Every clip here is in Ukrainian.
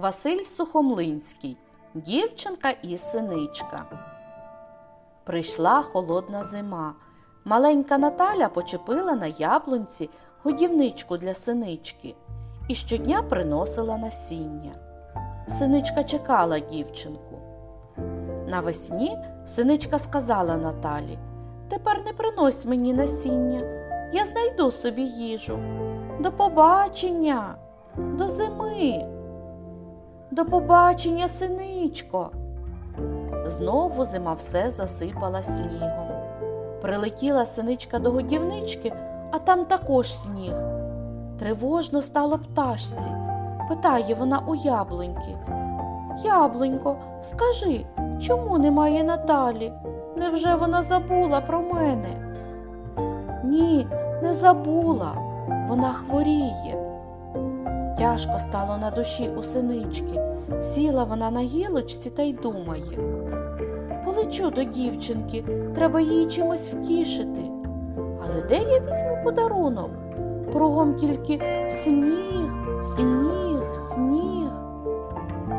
Василь Сухомлинський Дівчинка і синичка. Прийшла холодна зима. Маленька Наталя почепила на яблунці годівничку для синички і щодня приносила насіння. Синичка чекала дівчинку. Навесні синичка сказала Наталі Тепер не принось мені насіння, я знайду собі їжу. До побачення, до зими. До побачення, синичко. Знову зима все засипала снігом. Прилетіла синичка до годівнички, а там також сніг. Тривожно стало пташці. Питає вона у яблуньки. Яблунько, скажи, чому немає Наталі? Невже вона забула про мене? Ні, не забула. Вона хворіє. Тяжко стало на душі у синички. Сіла вона на гілочці та й думає. Полечу до дівчинки, треба її чимось втішити. Але де я візьму подарунок? Кругом тільки сніг, сніг, сніг.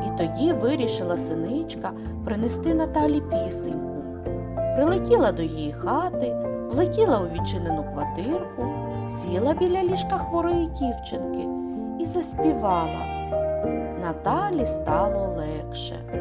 І тоді вирішила синичка принести Наталі пісеньку. Прилетіла до її хати, влетіла у відчинену квартирку, сіла біля ліжка хворої дівчинки і заспівала. Наталі стало легше.